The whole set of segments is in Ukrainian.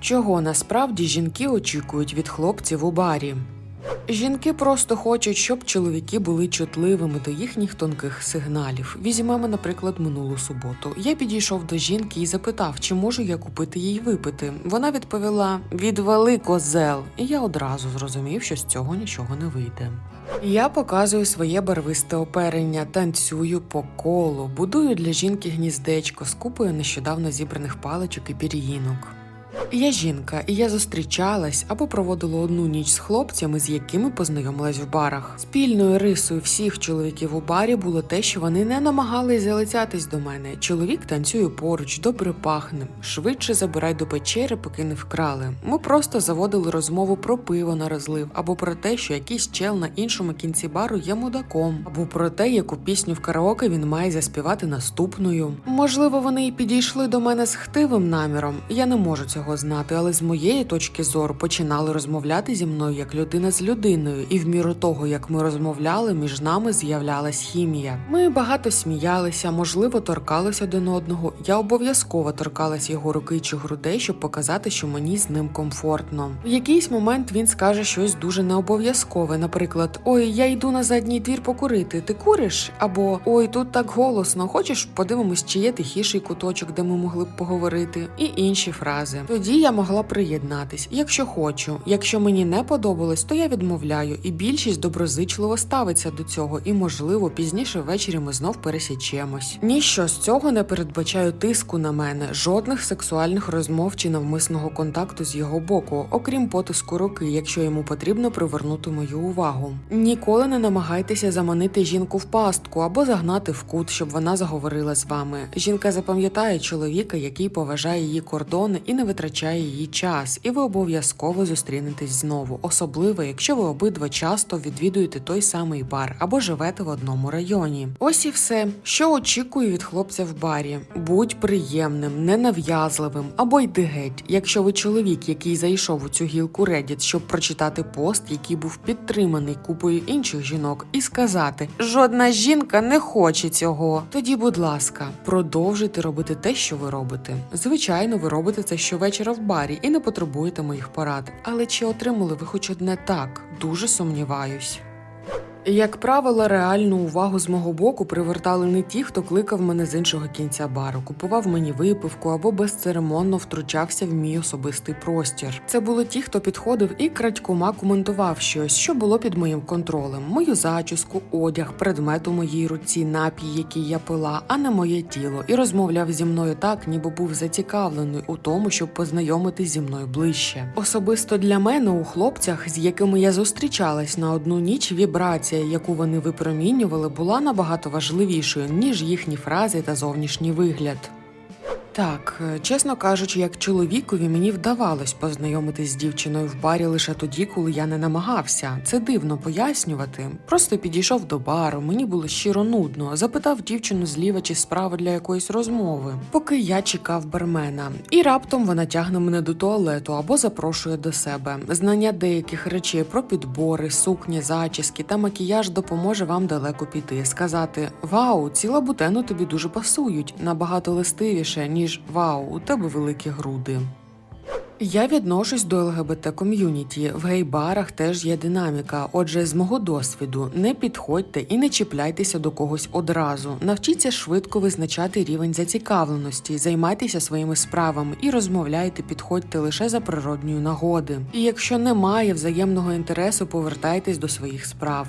Чого насправді жінки очікують від хлопців у барі? Жінки просто хочуть, щоб чоловіки були чутливими до їхніх тонких сигналів. Візьмемо, наприклад, минулу суботу. Я підійшов до жінки і запитав, чи можу я купити їй випити. Вона відповіла: відвали козел. І я одразу зрозумів, що з цього нічого не вийде. Я показую своє барвисте оперення, танцюю по колу, будую для жінки гніздечко з купою нещодавно зібраних паличок і пір'їнок. Я жінка, і я зустрічалась або проводила одну ніч з хлопцями, з якими познайомилась в барах. Спільною рисою всіх чоловіків у барі було те, що вони не намагались залицятись до мене. Чоловік танцює поруч, добре пахне. Швидше забирай до печери, поки не вкрали. Ми просто заводили розмову про пиво на розлив, або про те, що якийсь чел на іншому кінці бару є мудаком, або про те, яку пісню в караоке він має заспівати наступною. Можливо, вони і підійшли до мене з хтивим наміром. Я не можу цього знати, але з моєї точки зору починали розмовляти зі мною як людина з людиною, і в міру того, як ми розмовляли, між нами з'являлась хімія. Ми багато сміялися, можливо, торкалися один одного. Я обов'язково торкалась його руки чи грудей, щоб показати, що мені з ним комфортно. В якийсь момент він скаже щось дуже необов'язкове, наприклад, ой, я йду на задній двір покурити. Ти куриш? Або ой, тут так голосно. Хочеш, подивимось, чи є тихіший куточок, де ми могли б поговорити, і інші фрази. Тоді я могла приєднатись, якщо хочу. Якщо мені не подобалось, то я відмовляю, і більшість доброзичливо ставиться до цього, і можливо пізніше ввечері ми знов пересічемось. Ніщо з цього не передбачаю тиску на мене, жодних сексуальних розмов чи навмисного контакту з його боку, окрім потиску руки, якщо йому потрібно привернути мою увагу. Ніколи не намагайтеся заманити жінку в пастку або загнати в кут, щоб вона заговорила з вами. Жінка запам'ятає чоловіка, який поважає її кордони і не витрачає її час, і ви обов'язково зустрінетесь знову, особливо якщо ви обидва часто відвідуєте той самий бар або живете в одному районі. Ось і все, що очікую від хлопця в барі. Будь приємним, ненав'язливим або йди геть. Якщо ви чоловік, який зайшов у цю гілку Reddit, щоб прочитати пост, який був підтриманий купою інших жінок, і сказати: жодна жінка не хоче цього. Тоді, будь ласка, продовжуйте робити те, що ви робите. Звичайно, ви робите це щовечора в барі і не потребуєте моїх порад. Але чи отримали ви хоч одне так? Дуже сумніваюсь. Як правило, реальну увагу з мого боку привертали не ті, хто кликав мене з іншого кінця бару, купував мені випивку або безцеремонно втручався в мій особистий простір. Це були ті, хто підходив і крадькома коментував щось, що було під моїм контролем: мою зачіску, одяг, предмет у моїй руці, напій, який я пила, а не моє тіло, і розмовляв зі мною так, ніби був зацікавлений у тому, щоб познайомитись зі мною ближче. Особисто для мене у хлопцях, з якими я зустрічалась на одну ніч, вібрація, яку вони випромінювали, була набагато важливішою ніж їхні фрази та зовнішній вигляд. Так, е, чесно кажучи, як чоловікові мені вдавалось познайомитись з дівчиною в барі лише тоді, коли я не намагався. Це дивно пояснювати. Просто підійшов до бару, мені було щиро нудно. Запитав дівчину зліва чи справа для якоїсь розмови, поки я чекав бармена. І раптом вона тягне мене до туалету або запрошує до себе. Знання деяких речей про підбори, сукні, зачіски та макіяж допоможе вам далеко піти. Сказати Вау, ці лабутени тобі дуже пасують набагато листивіше, ніж Вау, у тебе великі груди. Я відношусь до ЛГБТ ком'юніті. В гей-барах теж є динаміка. Отже, з мого досвіду не підходьте і не чіпляйтеся до когось одразу. Навчіться швидко визначати рівень зацікавленості, займайтеся своїми справами і розмовляйте, підходьте лише за природньої нагоди. І якщо немає взаємного інтересу, повертайтесь до своїх справ.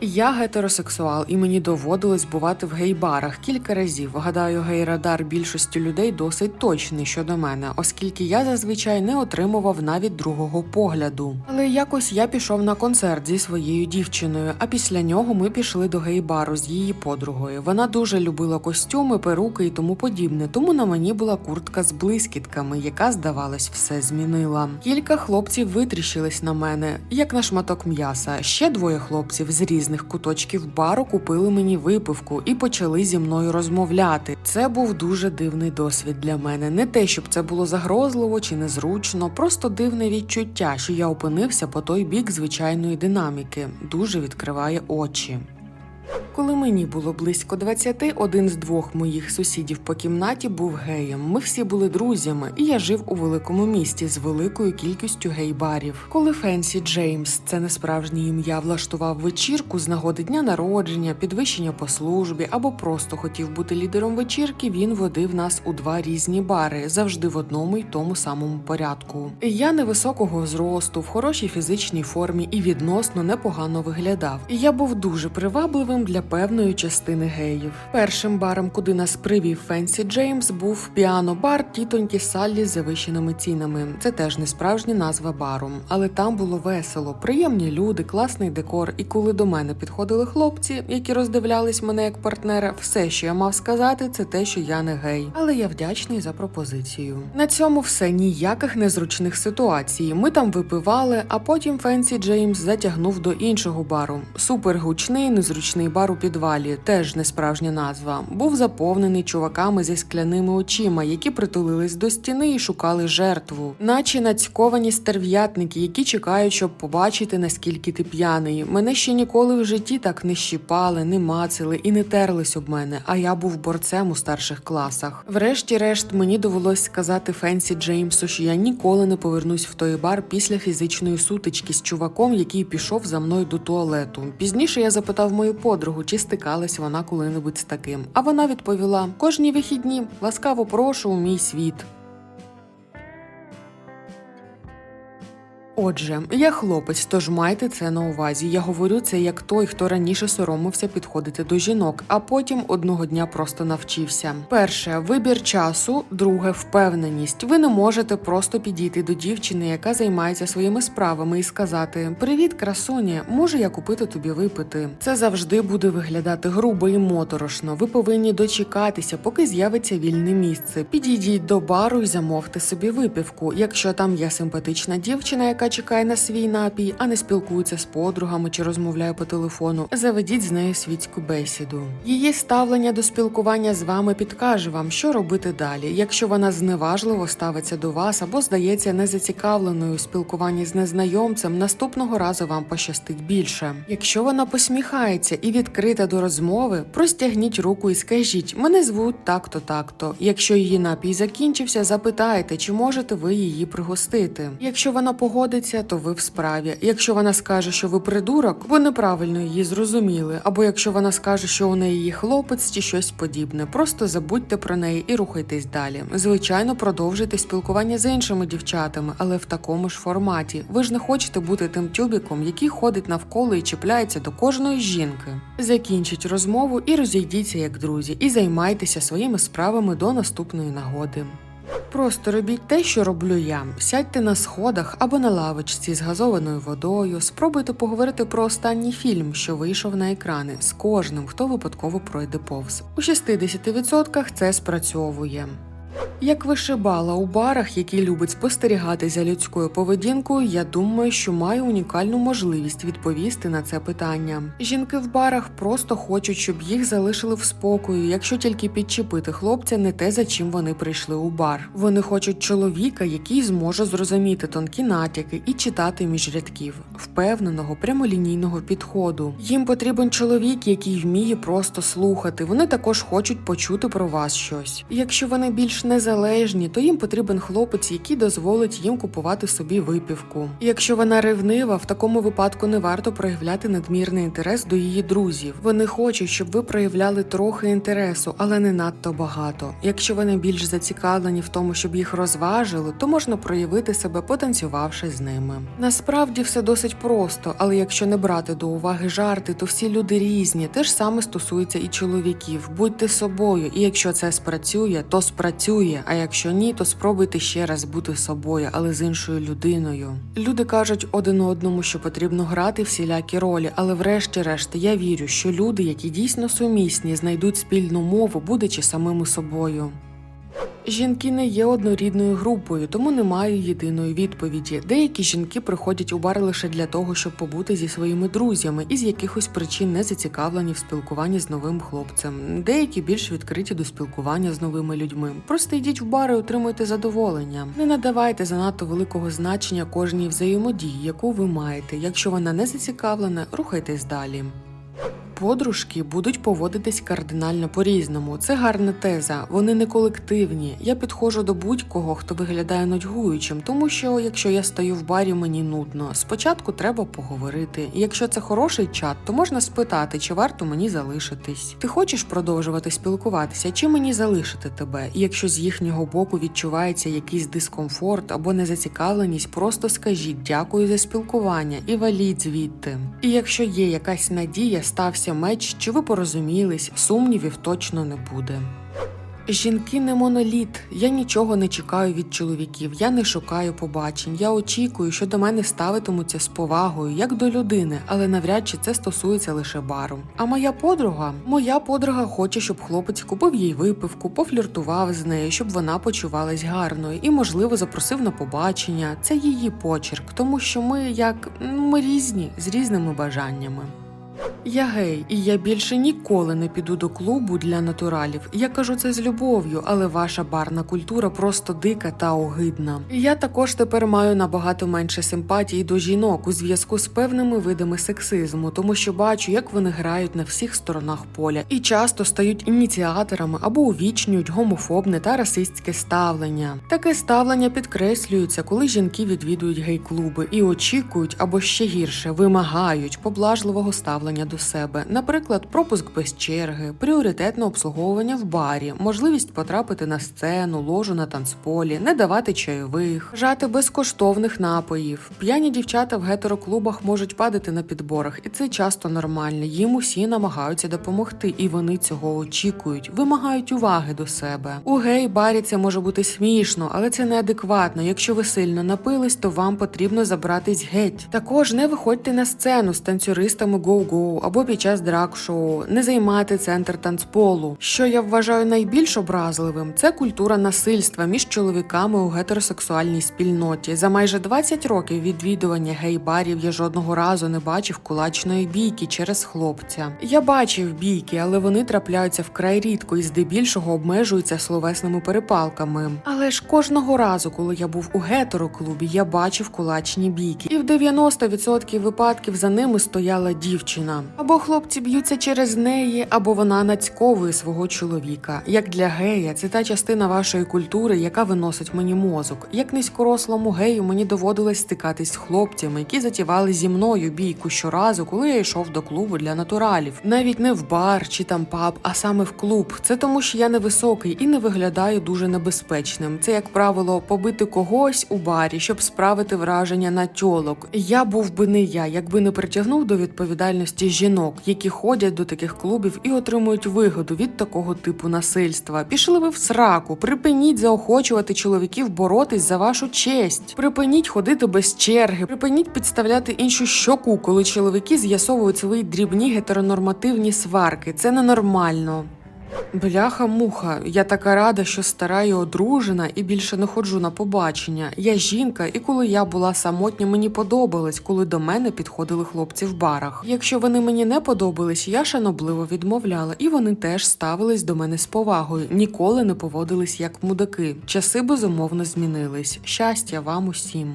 Я гетеросексуал, і мені доводилось бувати в гей-барах кілька разів. Гадаю, гей-радар більшості людей досить точний щодо мене, оскільки я зазвичай не отримував навіть другого погляду. Але якось я пішов на концерт зі своєю дівчиною, а після нього ми пішли до гей-бару з її подругою. Вона дуже любила костюми, перуки і тому подібне, тому на мені була куртка з блискітками, яка, здавалось, все змінила. Кілька хлопців витріщились на мене, як на шматок м'яса. Ще двоє хлопців з різних куточків бару купили мені випивку і почали зі мною розмовляти. Це був дуже дивний досвід для мене. Не те, щоб це було загрозливо чи незручно, просто дивне відчуття, що я опинився по той бік звичайної динаміки. Дуже відкриває очі. Коли мені було близько 20, один з двох моїх сусідів по кімнаті був геєм. Ми всі були друзями, і я жив у великому місті з великою кількістю гей-барів. Коли Фенсі Джеймс, це не справжнє ім'я, влаштував вечірку з нагоди дня народження, підвищення по службі або просто хотів бути лідером вечірки, він водив нас у два різні бари, завжди в одному й тому самому порядку. Я невисокого зросту, в хорошій фізичній формі і відносно непогано виглядав. Я був дуже привабливим для певної частини геїв. Першим баром, куди нас привів Фенсі Джеймс, був піано-бар тітоньки Саллі з завищеними цінами. Це теж не справжня назва бару, але там було весело, приємні люди, класний декор. І коли до мене підходили хлопці, які роздивлялись мене як партнера, все, що я мав сказати, це те, що я не гей. Але я вдячний за пропозицію. На цьому все ніяких незручних ситуацій. Ми там випивали, а потім Фенсі Джеймс затягнув до іншого бару. Супер гучний, незручний бар у підвалі, теж не справжня назва. Був заповнений чуваками зі скляними очима, які притулились до стіни і шукали жертву, наче нацьковані стерв'ятники, які чекають, щоб побачити, наскільки ти п'яний. Мене ще ніколи в житті так не щіпали, не мацали і не терлись об мене. А я був борцем у старших класах. Врешті-решт, мені довелось сказати Фенсі Джеймсу, що я ніколи не повернусь в той бар після фізичної сутички з чуваком, який пішов за мною до туалету. Пізніше я запитав мою подругу, чи стикалась вона коли-небудь з таким. А вона відповіла: кожні вихідні ласкаво прошу у мій світ. Отже, я хлопець, тож майте це на увазі. Я говорю це як той, хто раніше соромився підходити до жінок, а потім одного дня просто навчився. Перше вибір часу, друге впевненість. Ви не можете просто підійти до дівчини, яка займається своїми справами, і сказати: Привіт, красуня, можу я купити тобі випити. Це завжди буде виглядати грубо і моторошно. Ви повинні дочекатися, поки з'явиться вільне місце. Підійдіть до бару і замовте собі випівку. Якщо там є симпатична дівчина, яка чекає на свій напій, а не спілкується з подругами чи розмовляє по телефону, заведіть з нею світську бесіду. Її ставлення до спілкування з вами підкаже вам, що робити далі. Якщо вона зневажливо ставиться до вас або здається незацікавленою у спілкуванні з незнайомцем, наступного разу вам пощастить більше. Якщо вона посміхається і відкрита до розмови, простягніть руку і скажіть: мене звуть так-то, так-то. Якщо її напій закінчився, запитайте, чи можете ви її пригостити. Якщо вона погодиться, то ви в справі. Якщо вона скаже, що ви придурок, ви неправильно її зрозуміли. Або якщо вона скаже, що у неї є хлопець чи щось подібне, просто забудьте про неї і рухайтесь далі. Звичайно, продовжуйте спілкування з іншими дівчатами, але в такому ж форматі. Ви ж не хочете бути тим тюбіком, який ходить навколо і чіпляється до кожної жінки. Закінчіть розмову і розійдіться як друзі, і займайтеся своїми справами до наступної нагоди. Просто робіть те, що роблю я. Сядьте на сходах або на лавочці з газованою водою. Спробуйте поговорити про останній фільм, що вийшов на екрани, з кожним, хто випадково пройде повз. У 60% це спрацьовує. Як вишибала у барах, які любить спостерігати за людською поведінкою, я думаю, що маю унікальну можливість відповісти на це питання. Жінки в барах просто хочуть, щоб їх залишили в спокою, якщо тільки підчепити хлопця не те, за чим вони прийшли у бар. Вони хочуть чоловіка, який зможе зрозуміти тонкі натяки і читати між рядків, впевненого прямолінійного підходу. Їм потрібен чоловік, який вміє просто слухати. Вони також хочуть почути про вас щось. Якщо вони більш незалежні, то їм потрібен хлопець, який дозволить їм купувати собі випівку. Якщо вона ревнива, в такому випадку не варто проявляти надмірний інтерес до її друзів. Вони хочуть, щоб ви проявляли трохи інтересу, але не надто багато. Якщо вони більш зацікавлені в тому, щоб їх розважили, то можна проявити себе, потанцювавши з ними. Насправді все досить просто, але якщо не брати до уваги жарти, то всі люди різні. Те ж саме стосується і чоловіків. Будьте собою, і якщо це спрацює, то спрацює. А якщо ні, то спробуйте ще раз бути собою, але з іншою людиною. Люди кажуть один одному, що потрібно грати всілякі ролі, але врешті-решт я вірю, що люди, які дійсно сумісні, знайдуть спільну мову, будучи самими собою. Жінки не є однорідною групою, тому немає єдиної відповіді. Деякі жінки приходять у бар лише для того, щоб побути зі своїми друзями і з якихось причин не зацікавлені в спілкуванні з новим хлопцем. Деякі більш відкриті до спілкування з новими людьми. Просто йдіть в бар і отримуйте задоволення. Не надавайте занадто великого значення кожній взаємодії, яку ви маєте. Якщо вона не зацікавлена, рухайтесь далі. Подружки будуть поводитись кардинально по-різному. Це гарна теза. Вони не колективні. Я підходжу до будь-кого, хто виглядає нудьгуючим, тому що якщо я стою в барі, мені нудно. Спочатку треба поговорити. І якщо це хороший чат, то можна спитати, чи варто мені залишитись. Ти хочеш продовжувати спілкуватися, чи мені залишити тебе? І якщо з їхнього боку відчувається якийсь дискомфорт або незацікавленість, просто скажіть дякую за спілкування і валіть звідти. І якщо є якась надія, стався меч, чи ви порозумілись, сумнівів точно не буде. Жінки не моноліт. Я нічого не чекаю від чоловіків, я не шукаю побачень. Я очікую, що до мене ставитимуться з повагою, як до людини, але навряд чи це стосується лише бару. А моя подруга, моя подруга хоче, щоб хлопець купив їй випивку, пофліртував з нею, щоб вона почувалась гарною і, можливо, запросив на побачення. Це її почерк, тому що ми як ми різні з різними бажаннями. Я гей, і я більше ніколи не піду до клубу для натуралів. Я кажу це з любов'ю, але ваша барна культура просто дика та огидна. Я також тепер маю набагато менше симпатії до жінок у зв'язку з певними видами сексизму, тому що бачу, як вони грають на всіх сторонах поля і часто стають ініціаторами або увічнюють гомофобне та расистське ставлення. Таке ставлення підкреслюється, коли жінки відвідують гей-клуби і очікують або ще гірше вимагають поблажливого ставлення до себе, наприклад, пропуск без черги, пріоритетне обслуговування в барі, можливість потрапити на сцену, ложу на танцполі, не давати чайових, жати безкоштовних напоїв. П'яні дівчата в гетероклубах можуть падати на підборах, і це часто нормально. Їм усі намагаються допомогти, і вони цього очікують, вимагають уваги до себе. У гей-барі це може бути смішно, але це неадекватно. Якщо ви сильно напились, то вам потрібно забратись геть. Також не виходьте на сцену з танцюристами гоу-гоу або під час драг-шоу, не займати центр танцполу. Що я вважаю найбільш образливим, це культура насильства між чоловіками у гетеросексуальній спільноті. За майже 20 років відвідування гей-барів я жодного разу не бачив кулачної бійки через хлопця. Я бачив бійки, але вони трапляються вкрай рідко і здебільшого обмежуються словесними перепалками. Але ж кожного разу, коли я був у гетероклубі, я бачив кулачні бійки, і в 90% випадків за ними стояла дівчина. Або хлопці б'ються через неї, або вона нацьковує свого чоловіка. Як для гея, це та частина вашої культури, яка виносить мені мозок. Як низькорослому гею мені доводилось стикатись з хлопцями, які затівали зі мною бійку щоразу, коли я йшов до клубу для натуралів. Навіть не в бар чи там паб, а саме в клуб. Це тому, що я невисокий і не виглядаю дуже небезпечним. Це, як правило, побити когось у барі, щоб справити враження на тьолок. Я був би не я, якби не притягнув до відповідальності жінок, які ходять до таких клубів і отримують вигоду від такого типу насильства. Пішли ви в сраку, припиніть заохочувати чоловіків боротись за вашу честь. Припиніть ходити без черги, припиніть підставляти іншу щоку, коли чоловіки з'ясовують свої дрібні гетеронормативні сварки. Це ненормально. Бляха муха, я така рада, що стара і одружена, і більше не ходжу на побачення. Я жінка, і коли я була самотня, мені подобалось, коли до мене підходили хлопці в барах. Якщо вони мені не подобались, я шанобливо відмовляла, і вони теж ставились до мене з повагою, ніколи не поводились як мудаки. Часи безумовно змінились. Щастя вам усім.